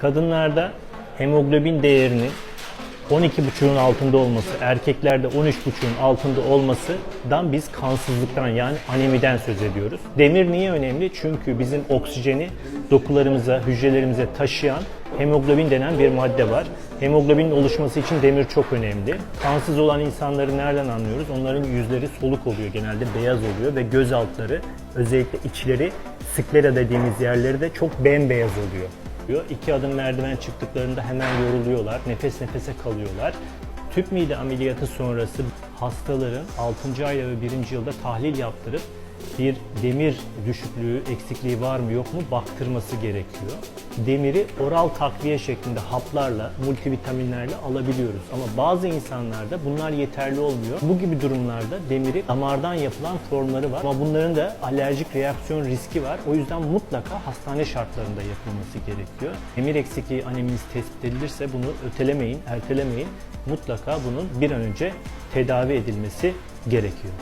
Kadınlarda hemoglobin değerinin 12,5'un altında olması, erkeklerde 13,5'un altında olmasından biz kansızlıktan yani anemiden söz ediyoruz. Demir niye önemli? Çünkü bizim oksijeni dokularımıza, hücrelerimize taşıyan hemoglobin denen bir madde var. Hemoglobinin oluşması için demir çok önemli. Kansız olan insanları nereden anlıyoruz? Onların yüzleri soluk oluyor genelde, beyaz oluyor ve göz altları, özellikle içleri, sklera dediğimiz yerleri de çok bembeyaz oluyor yapıyor. İki adım merdiven çıktıklarında hemen yoruluyorlar, nefes nefese kalıyorlar. Tüp mide ameliyatı sonrası hastaların 6. ayda ve 1. yılda tahlil yaptırıp bir demir düşüklüğü, eksikliği var mı yok mu baktırması gerekiyor. Demiri oral takviye şeklinde haplarla, multivitaminlerle alabiliyoruz. Ama bazı insanlarda bunlar yeterli olmuyor. Bu gibi durumlarda demiri damardan yapılan formları var. Ama bunların da alerjik reaksiyon riski var. O yüzden mutlaka hastane şartlarında yapılması gerekiyor. Demir eksikliği aneminiz tespit edilirse bunu ötelemeyin, ertelemeyin. Mutlaka bunun bir an önce tedavi edilmesi gerekiyor.